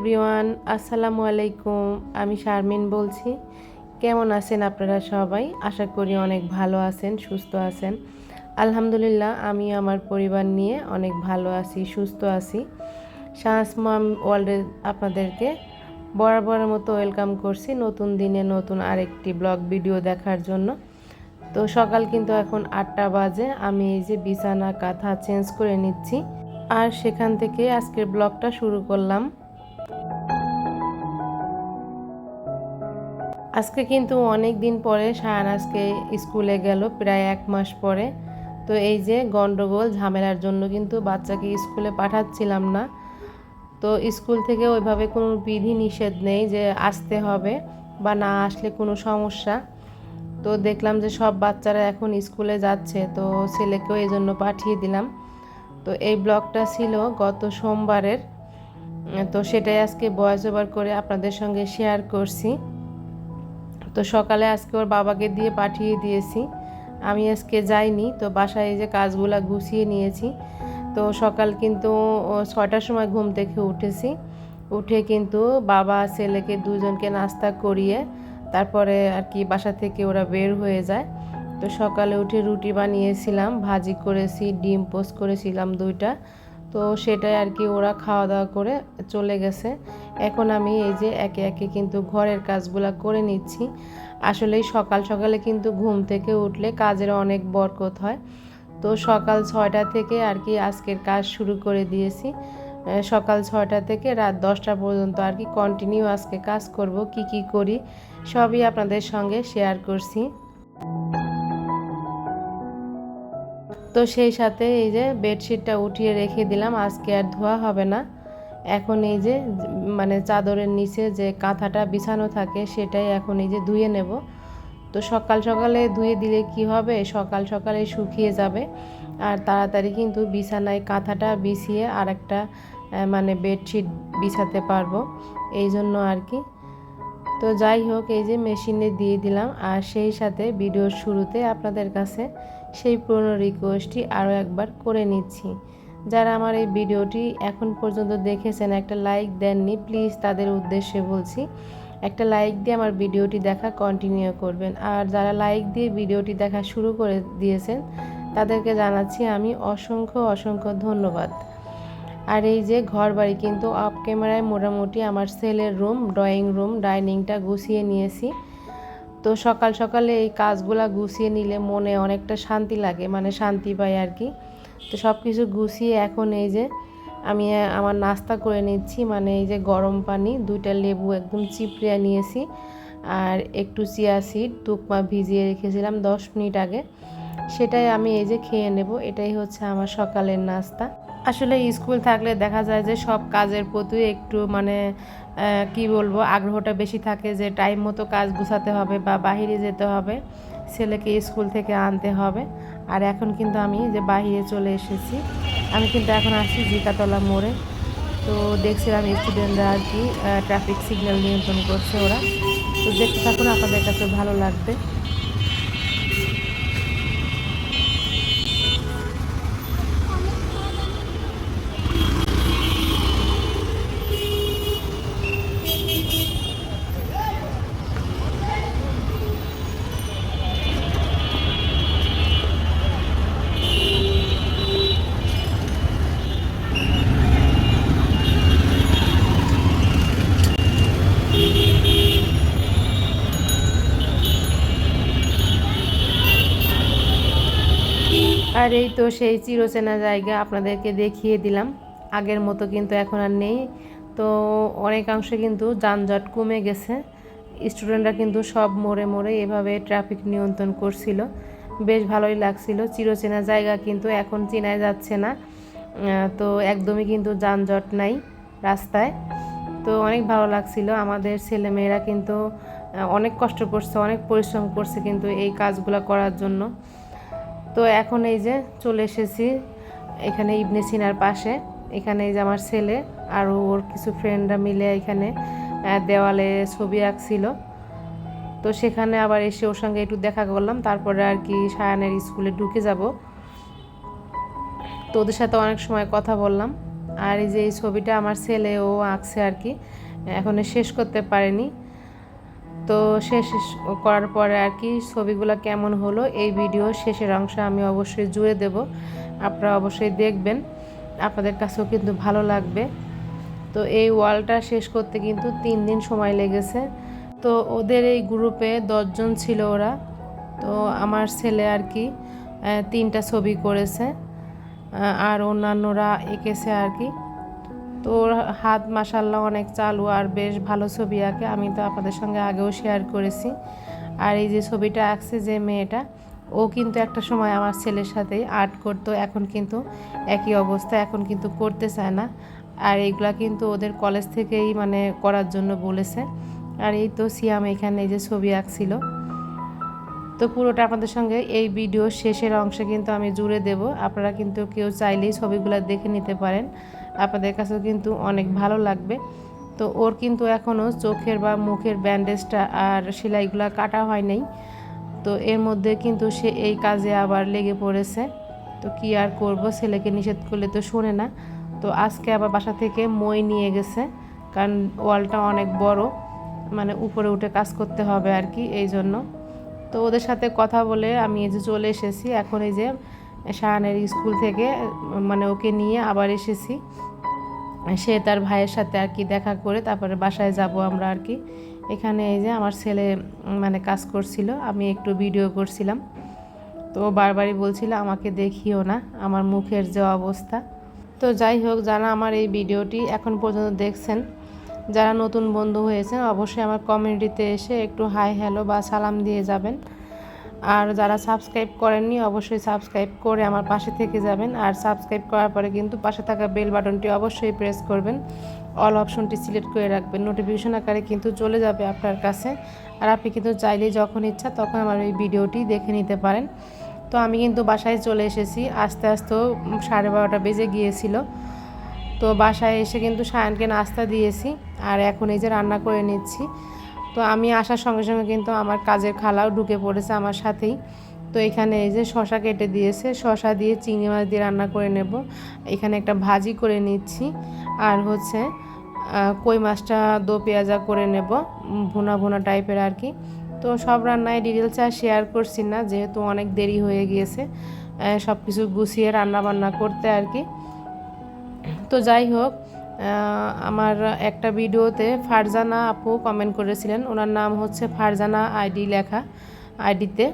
Everyone, আসসালামু আলাইকুম। আমি শারমিন বলছি। কেমন আছেন আপনারা সবাই? আশা করি অনেক ভালো আছেন, সুস্থ আছেন। আলহামদুলিল্লাহ, আমি আমার পরিবার নিয়ে অনেক ভালো আছি, সুস্থ আছি। শাহস মাম ওয়ার্ল্ডে আপনাদেরকে বরাবরের মতো ওয়েলকাম করছি নতুন দিনে নতুন আরেকটি ব্লগ ভিডিও দেখার জন্য। তো সকাল কিন্তু এখন আটটা বাজে, আমি এই যে বিছানা কাঁথা চেঞ্জ করে নিচ্ছি। আর সেখান থেকে আজকের ব্লগটা শুরু করলাম। আজকে কিন্তু অনেক দিন পরে শায়ান আজকে স্কুলে গেল, প্রায় এক মাস পরে। তো এই যে গন্ডগোল, ঝামেলার জন্য কিন্তু বাচ্চাকে স্কুলে পাঠাচ্ছিলাম না। তো স্কুল থেকে ওইভাবে কোনো বিধি নিষেধ নেই যে আসতে হবে বা না আসলে কোনো সমস্যা। তো দেখলাম যে সব বাচ্চারা এখন স্কুলে যাচ্ছে, তো ছেলেকেও এই জন্য পাঠিয়ে দিলাম। তো এই ব্লগটা ছিল গত সোমবারের। তো সেটাই আজকে বয়স ওভার করে আপনাদের সঙ্গে শেয়ার করছি। তো সকালে আজকে ওর বাবাকে দিয়ে পাঠিয়ে দিয়েছি। আমি আজকে যাইনি, তো বাসায় এই যে কাজগুলো গুছিয়ে নিয়েছি। তো সকাল কিন্তু ছয়টার সময় ঘুম থেকে উঠেছি। উঠে কিন্তু বাবা, ছেলেকে দুজনকে নাস্তা করিয়ে তারপরে আর কি বাসা থেকে ওরা বের হয়ে যায়। তো সকালে উঠে রুটি বানিয়েছিলাম, ভাজি করেছি, ডিম পোস্ট করেছিলাম দুইটা। তো সেটাই আর কি ওরা খাওয়া দাওয়া করে চলে গেছে। এখন আমি এই যে একে একে কিন্তু ঘরের কাজগুলা করে নিচ্ছি। আসলেই সকাল সকালে কিন্তু ঘুম থেকে উঠলে কাজের অনেক বরকত হয়। তো সকাল ছয়টা থেকে আর কি আজকের কাজ শুরু করে দিয়েছি। সকাল ছয়টা থেকে রাত দশটা পর্যন্ত আর কি কন্টিনিউ আজকে কাজ করব, কি কি করি, সবই আপনাদের সঙ্গে শেয়ার করছি। তো সেই সাথে এই যে বেডশিটটা উঠিয়ে রেখে দিলাম, আজকে আর ধোয়া হবে না। এখন এই যে মানে চাদরের নিচে যে কাঁথাটা বিছানো থাকে সেটাই এখন এই যে ধুয়ে নেব। তো সকাল সকালে ধুয়ে দিলে কি হবে? সকাল সকালে শুকিয়ে যাবে। আর তাড়াতাড়ি কিন্তু বিছানায় কাঁথাটা বিছিয়ে আর একটা মানে বেডশিট বিছাতে পারব। এই জন্য আর কি। তো যাই হোক, এই যে মেশিনে দিয়ে দিলাম। আর সেই সাথে ভিডিওর শুরুতে আপনাদের কাছে সেই পুরনো রিকোয়েস্টটি আরও একবার করে নিচ্ছি। যারা আমার এই ভিডিওটি এখন পর্যন্ত দেখেছেন, একটা লাইক দেননি প্লিজ তাদের উদ্দেশ্যে বলছি, একটা লাইক দিয়ে আমার ভিডিওটি দেখা কন্টিনিউ করবেন। আর যারা লাইক দিয়ে ভিডিওটি দেখা শুরু করে দিয়েছেন, তাদেরকে জানাচ্ছি আমি অসংখ্য অসংখ্য ধন্যবাদ। আর এই যে ঘর বাড়ি কিন্তু অফ ক্যামেরায় মোটামুটি আমার সেলের রুম ড্রয়িং রুম ডাইনিংটা গুছিয়ে নিয়েছি। তো সকাল সকালে এই কাজগুলা গুছিয়ে নিলে মনে অনেকটা শান্তি লাগে মানে শান্তি পাই আর কি। তো সব কিছু গুছিয়ে এখন এই যে আমি, আমার নাস্তা করে নিচ্ছি মানে এই যে গরম পানি, দুইটা লেবু একদম চিপড়িয়া নিয়েছি আর একটু চিয়া সিড তুকমা ভিজিয়ে রেখেছিলাম দশ মিনিট আগে। সেটাই আমি এই যে খেয়ে নেব, এটাই হচ্ছে আমার সকালের নাস্তা। আসলে স্কুল থাকলে দেখা যায় যে সব কাজের প্রতি একটু মানে কি বলব, আগ্রহটা বেশি থাকে যে টাইম মতো কাজ গুছাতে হবে বা বাহিরে যেতে হবে, ছেলেকে স্কুল থেকে আনতে হবে। আর এখন কিন্তু আমি যে বাহিরে চলে এসেছি, আমি কিন্তু এখন আসছি জিকাতলা মোড়ে। তো দেখছিলাম স্টুডেন্টরা আর কি ট্রাফিক সিগন্যাল নিয়ন্ত্রণ করছে ওরা। তো দেখতে থাকুন, আপনাদের কাছে ভালো লাগবে। আর এই তো সেই চিরচেনা জায়গা আপনাদেরকে দেখিয়ে দিলাম। আগের মতো কিন্তু এখন আর নেই। তো অনেকাংশে কিন্তু যানজট কমে গেছে। স্টুডেন্টরা কিন্তু সব মোড়ে মোড়ে এভাবে ট্রাফিক নিয়ন্ত্রণ করছিল। বেশ ভালোই লাগছিল। চিরচেনা জায়গা কিন্তু এখন চেনাই যাচ্ছে না। তো একদমই কিন্তু যানজট নাই রাস্তায়। তো অনেক ভালো লাগছিল। আমাদের ছেলেমেয়েরা কিন্তু অনেক কষ্ট করছে, অনেক পরিশ্রম করছে কিন্তু এই কাজগুলো করার জন্য। তো এখন এই যে চলে এসেছি এখানে ইবনে সিনার পাশে। এখানে এই যে আমার ছেলে আর ওর কিছু ফ্রেন্ডরা মিলে এখানে দেওয়ালে ছবি আঁকছিল। তো সেখানে আবার এসে ওর সঙ্গে একটু দেখা করলাম। তারপরে আর কি সায়ানের স্কুলে ঢুকে যাব। তো ওদের সাথে অনেক সময় কথা বললাম। আর এই যে এই ছবিটা আমার ছেলে ও আঁকছে আর কি, এখনও শেষ করতে পারেনি। তো শেষ করার পরে আর কি ছবিগুলো কেমন হলো এই ভিডিও শেষের অংশ আমি অবশ্যই জুড়ে দেব। আপনারা অবশ্যই দেখবেন। আপনাদের কাছেও কিন্তু ভালো লাগবে। তো এই ওয়ালটা শেষ করতে কিন্তু তিন দিন সময় লেগেছে। তো ওদের এই গ্রুপে দশজন ছিল ওরা। তো আমার ছেলে আর কি তিনটা ছবি করেছে। আর অন্যান্যরা এঁকেছে আর কি। তো ওর হাত মাসাল্লাহ অনেক চালু আর বেশ ভালো ছবি আঁকে। আমি তো আপনাদের সঙ্গে আগেও শেয়ার করেছি। আর এই যে ছবিটা আঁকছে যে মেয়েটা, ও কিন্তু একটা সময় আমার ছেলের সাথেই আর্ট করতো, এখন কিন্তু একই অবস্থা, এখন কিন্তু করতে চায় না। আর এইগুলা কিন্তু ওদের কলেজ থেকেই মানে করার জন্য বলেছে। আর এই তো সিয়াম এখানে এই যে ছবি আঁকছিল। তো পুরোটা আপনাদের সঙ্গে এই ভিডিও শেষের অংশে কিন্তু আমি জুড়ে দেব। আপনারা কিন্তু কেউ চাইলেই ছবিগুলো দেখে নিতে পারেন। আপনাদের কাছেও কিন্তু অনেক ভালো লাগবে। তো ওর কিন্তু এখনও চোখের বা মুখের ব্যান্ডেজটা আর সেলাইগুলো কাটা হয় নাই তো এর মধ্যে কিন্তু সে এই কাজে আবার লেগে পড়েছে। তো কি আর করব? ছেলেকে নিষেধ করলে তো শোনে না। তো আজকে আবার বাসা থেকে মই নিয়ে গেছে। কারণ ওয়ালটা অনেক বড়। মানে উপরে উঠে কাজ করতে হবে আর কি, এই জন্য। তো ওদের সাথে কথা বলে আমি এই যে চলে এসেছি। এখন এই যে শাহানের স্কুল থেকে মানে ওকে নিয়ে আবার এসেছি। সে তার ভাইয়ের সাথে আর কি দেখা করে তারপরে বাসায় যাব আমরা আর কি। এখানে এই যে আমার ছেলে মানে কাজ করছিল, আমি একটু ভিডিও করছিলাম। তো বারবারই বলছিল, আমাকে দেখিও না, আমার মুখের যে অবস্থা। তো যাই হোক, যারা আমার এই ভিডিওটি এখন পর্যন্ত দেখছেন যারা নতুন বন্ধু হয়েছেন, অবশ্যই আমার কমিউনিটিতে এসে একটু হাই হ্যালো বা সালাম দিয়ে যাবেন। আর যারা সাবস্ক্রাইব করেননি, অবশ্যই সাবস্ক্রাইব করে আমার পাশে থেকে যাবেন। আর সাবস্ক্রাইব করার পরে কিন্তু পাশে থাকা বেল বাটনটি অবশ্যই প্রেস করবেন। অল অপশনটি সিলেক্ট করে রাখবেন। নোটিফিকেশন আকারে কিন্তু চলে যাবে আপনার কাছে। আর আপনি কিন্তু চাইলে যখন ইচ্ছা তখন আমার এই ভিডিওটি দেখে নিতে পারেন। তো আমি কিন্তু বাসায় চলে এসেছি। আস্তে আস্তে সাড়ে বারোটা বেজে গিয়েছিল। তো বাসায় এসে কিন্তু সায়নকে নাস্তা দিয়েছি আর এখন এই যে রান্না করে নিচ্ছি। তো আমি আসার সঙ্গে সঙ্গে কিন্তু আমার কাজের খালাও ঢুকে পড়েছে আমার সাথেই। তো এখানে এই যে শশা কেটে দিয়েছে, শশা দিয়ে চিংড়ি মাছ দিয়ে রান্না করে নেব। এখানে একটা ভাজি করে নিচ্ছি আর হচ্ছে কই মাছটা দো পেঁয়াজা করে নেব ভুনা ভুনা টাইপের আর কি। তো সব রান্নায় ডিটেলস আর শেয়ার করছি না, যেহেতু অনেক দেরি হয়ে গিয়েছে সব কিছু গুছিয়ে রান্না বান্না করতে আর কি। তো যাই হোক আমার একটা ভিডিওতে ফারজানা আপু কমেন্ট করেছিলেন। ওনার নাম হচ্ছে ফারজানা আইডি লেখা, আইডিতে।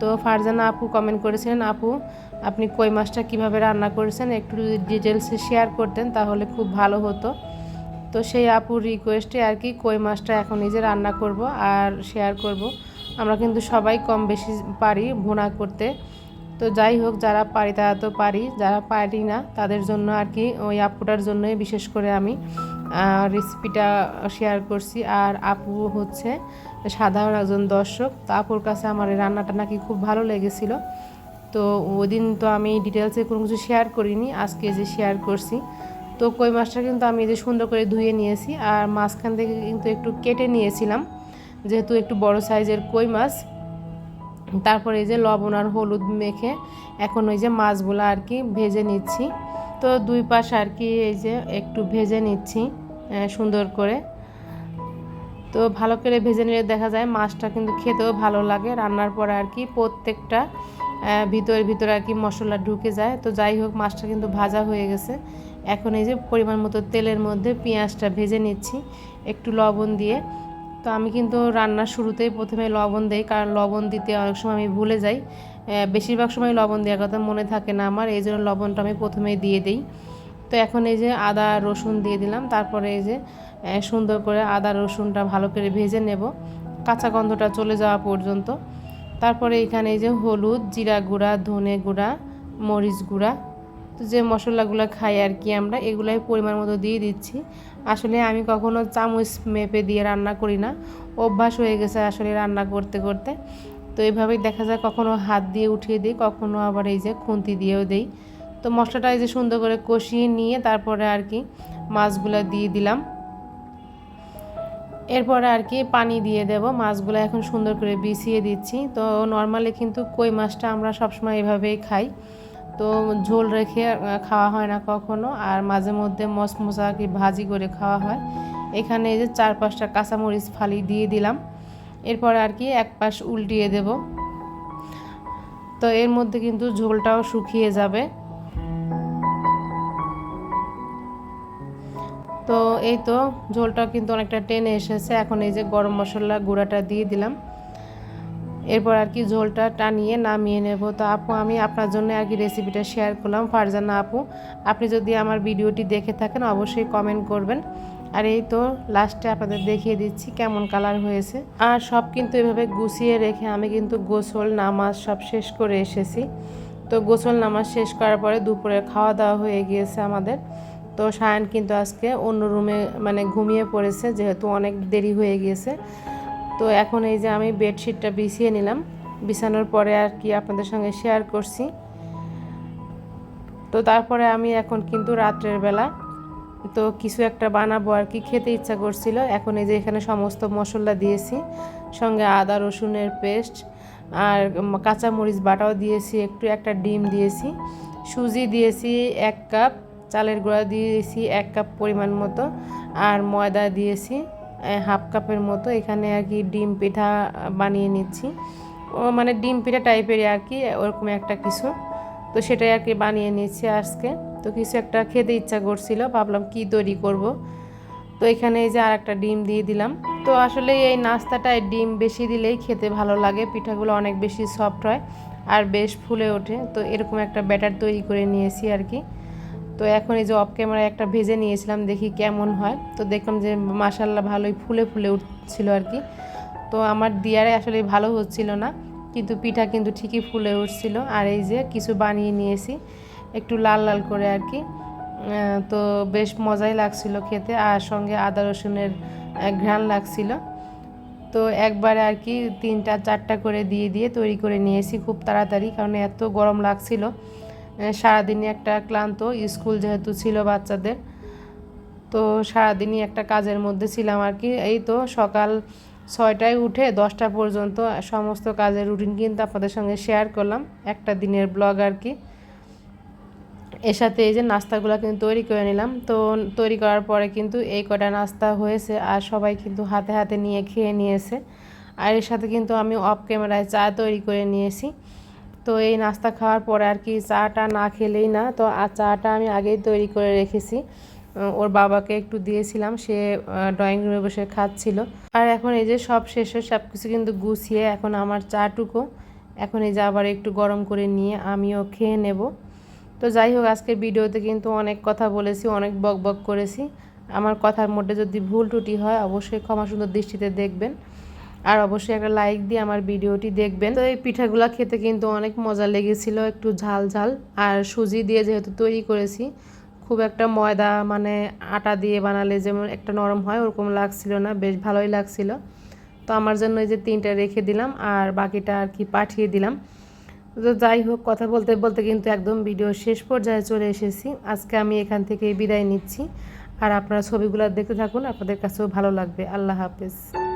তো ফারজানা আপু কমেন্ট করেছিলেন, আপু, আপনি কই মাছটা কীভাবে রান্না করেছেন? একটু যদি ডিটেলসে শেয়ার করতেন তাহলে খুব ভালো হতো। তো সেই আপুর রিকোয়েস্টে আর কি কই মাছটা এখন নিজে রান্না করব আর শেয়ার করব। আমরা কিন্তু সবাই কম বেশি পারি ভুনা করতে। তো যাই হোক, যারা পারি তারা তো পারি, যারা পারি না, তাদের জন্য আর কি ওই আপুটার জন্যই বিশেষ করে আমি রেসিপিটা শেয়ার করছি। আর আপু হচ্ছে সাধারণ একজন দর্শক, তো আপুর কাছে আমার এই রান্নাটা নাকি খুব ভালো লেগেছিল। তো ওই দিন তো আমি ডিটেলসে কোনো কিছু শেয়ার করিনি, আজকে যে শেয়ার করছি। তো কই মাছটা কিন্তু আমি যে সুন্দর করে ধুয়ে নিয়েছি, আর মাঝখান থেকে কিন্তু একটু কেটে নিয়েছিলাম, যেহেতু একটু বড় সাইজের কই মাছ। তারপরে এই যে লবণ আর হলুদ মেখে এখন ওই যে মাছগুলো আর কি ভেজে নিচ্ছি। তো দুই পাশ আর কি এই যে একটু ভেজে নিচ্ছি সুন্দর করে। তো ভালো করে ভেজে নিলে দেখা যায় মাছটা কিন্তু খেতেও ভালো লাগে। রান্নার পরে আর কি প্রত্যেকটা ভিতরে ভিতরে আর কি মশলা ঢুকে যায়। তো যাই হোক, মাছটা কিন্তু ভাজা হয়ে গেছে। এখন এই যে পরিমাণ মতো তেলের মধ্যে পেঁয়াজটা ভেজে নিচ্ছি, একটু লবণ দিয়ে। তো আমি কিন্তু রান্নার শুরুতেই প্রথমে লবণ দিই, কারণ লবণ দিতে অনেক সময় আমি ভুলে যাই। বেশিরভাগ সময় লবণ দেওয়ার কথা মনে থাকে না আমার, এই জন্য লবণটা আমি প্রথমেই দিয়ে দিই। তো এখন এই যে আদা, রসুন দিয়ে দিলাম, তারপরে এই যে সুন্দর করে আদা, রসুনটা ভালো করে ভেজে নেব। কাঁচা গন্ধটা চলে যাওয়া পর্যন্ত। তারপরে এখানে এই যে হলুদ, জিরা গুঁড়া, ধনে গুঁড়া, মরিচ গুঁড়া তো যে মশলাগুলো খাই আর কি আমরা, এগুলাই পরিমাণ মতো দিয়ে দিচ্ছি। আসলে আমি কখনো চামচ মেপে দিয়ে রান্না করি না, অভ্যাস হয়ে গেছে আসলে রান্না করতে করতে। তো এইভাবেই দেখা যায় কখনো হাত দিয়ে উঠিয়ে দিই, কখনো আবার এই যে খুন্তি দিয়েও দিই। তো মশলাটা এই যে সুন্দর করে কষিয়ে নিয়ে তারপরে আর কি মাছগুলো দিয়ে দিলাম। এরপরে আর কি পানি দিয়ে দেব, মাছগুলো এখন সুন্দর করে বিছিয়ে দিচ্ছি। তো নর্মালি কিন্তু কই মাছটা আমরা সবসময় এভাবেই খাই। তো ঝোল রেখে খাওয়া হয় না কখনো। আর মাঝে মধ্যে মশমশা কি ভাজি করে খাওয়া হয়। এখানে এই যে চার পাঁচটা কাঁচামরিচ ফালি দিয়ে দিলাম। এরপর আর কি এক পাশ উল্টিয়ে দেব। তো এর মধ্যে কিন্তু ঝোলটাও শুকিয়ে যাবে। তো এই তো ঝোলটা কিন্তু অনেকটা টেনে এসেছে। এখন এই যে গরম মশলা গুঁড়াটা দিয়ে দিলাম। এরপর আর কি ঝোলটা টানিয়ে নামিয়ে নেব। তো আপু, আমি আপনার জন্য আর কি রেসিপিটা শেয়ার করলাম। ফারজানা আপু, আপনি যদি আমার ভিডিওটি দেখে থাকেন, অবশ্যই কমেন্ট করবেন। আর এই তো লাস্টে আপনাদের দেখিয়ে দিচ্ছি কেমন কালার হয়েছে। আর সব কিন্তু এভাবে গুছিয়ে রেখে আমি কিন্তু গোসল নামাজ সব শেষ করে এসেছি। তো গোসল নামাজ শেষ করার পরে দুপুরে খাওয়া দাওয়া হয়ে গিয়েছে আমাদের। তো সায়ন কিন্তু আজকে অন্য রুমে মানে ঘুমিয়ে পড়েছে, যেহেতু অনেক দেরি হয়ে গিয়েছে। তো এখন এই যে আমি বেডশিটটা বিছিয়ে নিলাম। বিছানোর পরে আর কি আপনাদের সঙ্গে শেয়ার করছি। তো তারপরে আমি এখন কিন্তু রাত্রের বেলা তো কিছু একটা বানাবো আর কি, খেতে ইচ্ছা করছিল। এখন এই যে এখানে সমস্ত মশলা দিয়েছি, সঙ্গে আদা, রসুনের পেস্ট আর কাঁচামরিচ বাটাও দিয়েছি, একটু একটা ডিম দিয়েছি, সুজি দিয়েছি এক কাপ, চালের গুঁড়া দিয়েছি এক কাপ পরিমাণ মতো, আর ময়দা দিয়েছি। হাফ কাপের মতো। এখানে আর কি ডিম পিঠা বানিয়ে নিচ্ছি। মানে ডিম পিঠা টাইপেরই আর কি, ওরকম একটা কিছু। তো সেটাই আর কি বানিয়ে নিচ্ছি আজকে। তো কিছু একটা খেতে ইচ্ছা করছিল, ভাবলাম কি তৈরি করব। তো এখানে এই যে আর একটা ডিম দিয়ে দিলাম। তো আসলে এই নাস্তাটায় ডিম বেশি দিলেই খেতে ভালো লাগে। পিঠাগুলো অনেক বেশি সফট হয় আর বেশ ফুলে ওঠে। তো এরকম একটা ব্যাটার তৈরি করে নিয়েছি আর কি। তো এখন এই যে অফ ক্যামেরায় একটা ভেজে নিয়েছিলাম, দেখি কেমন হয়। তো দেখলাম যে মাসাল্লাহ ভালোই ফুলে ফুলে উঠছিল আর কি। তো আমার দিয়ারে আসলে ভালো হচ্ছিল না, কিন্তু পিঠা কিন্তু ঠিকই ফুলে উঠছিল। আর এই যে কিছু বানিয়ে নিয়েছি, একটু লাল লাল করে আর কি। তো বেশ মজাই লাগছিল খেতে, আর সঙ্গে আদা রসুনের ঘ্রাণ লাগছিল। তো একবারে আর কি তিনটা, চারটা করে দিয়ে দিয়ে তৈরি করে নিয়েছি খুব তাড়াতাড়ি, কারণ এত গরম লাগছিল। সারাদিনই একটা ক্লান্ত, স্কুল যেহেতু ছিল বাচ্চাদের, তো সারাদিনই একটা কাজের মধ্যে ছিলাম আর কি। এই তো সকাল ছয়টায় উঠে দশটা পর্যন্ত সমস্ত কাজের রুটিন কিন্তু আপনাদের সঙ্গে শেয়ার করলাম, একটা দিনের ব্লগ আর কি। এর সাথে এই যে নাস্তাগুলো কিন্তু তৈরি করে নিলাম, তো তৈরি করার পরে কিন্তু এই কটা নাস্তা হয়েছে আর সবাই কিন্তু হাতে হাতে নিয়ে খেয়ে নিয়েছে। আর এর সাথে কিন্তু আমি অফ ক্যামেরায় চা তৈরি করে নিয়েছি। তো এই নাস্তা খাওয়ার পরে আর কি চাটা না খেলেই না, তো আর চাটা আমি আগেই তৈরি করে রেখেছি। ওর বাবাকে একটু দিয়েছিলাম, সে ড্রয়িং রুমে বসে খাচ্ছিল। আর এখন এই যে সব শেষে সব কিছু কিন্তু গুছিয়ে এখন আমার চাটুকু। এখন এই যে আবার একটু গরম করে নিয়ে আমিও খেয়ে নেব। তো যাই হোক, আজকের ভিডিওতে কিন্তু অনেক কথা বলেছি, অনেক বক বক করেছি। আমার কথার মধ্যে যদি ভুল ত্রুটি হয়, অবশ্যই ক্ষমা সুন্দর দৃষ্টিতে দেখবেন। আর অবশ্যই একটা লাইক দিয়ে আমার ভিডিওটি দেখবেন। তো এই পিঠাগুলো খেতে কিন্তু অনেক মজা লেগেছিল, একটু ঝাল ঝাল। আর সুজি দিয়ে যেহেতু তৈরি করেছি, খুব একটা ময়দা মানে আটা দিয়ে বানালে যেমন একটা নরম হয়, ওরকম লাগছিল না, বেশ ভালোই লাগছিল। তো আমার জন্য এই যে তিনটা রেখে দিলাম, আর বাকিটা আর কি পাঠিয়ে দিলাম। তো যাই হোক, কথা বলতে বলতে কিন্তু একদম ভিডিও শেষ পর্যায়ে চলে এসেছি। আজকে আমি এখান থেকে বিদায় নিচ্ছি। আর আপনারা ছবিগুলো দেখতে থাকুন, আপনাদের কাছেও ভালো লাগবে। আল্লাহ হাফেজ।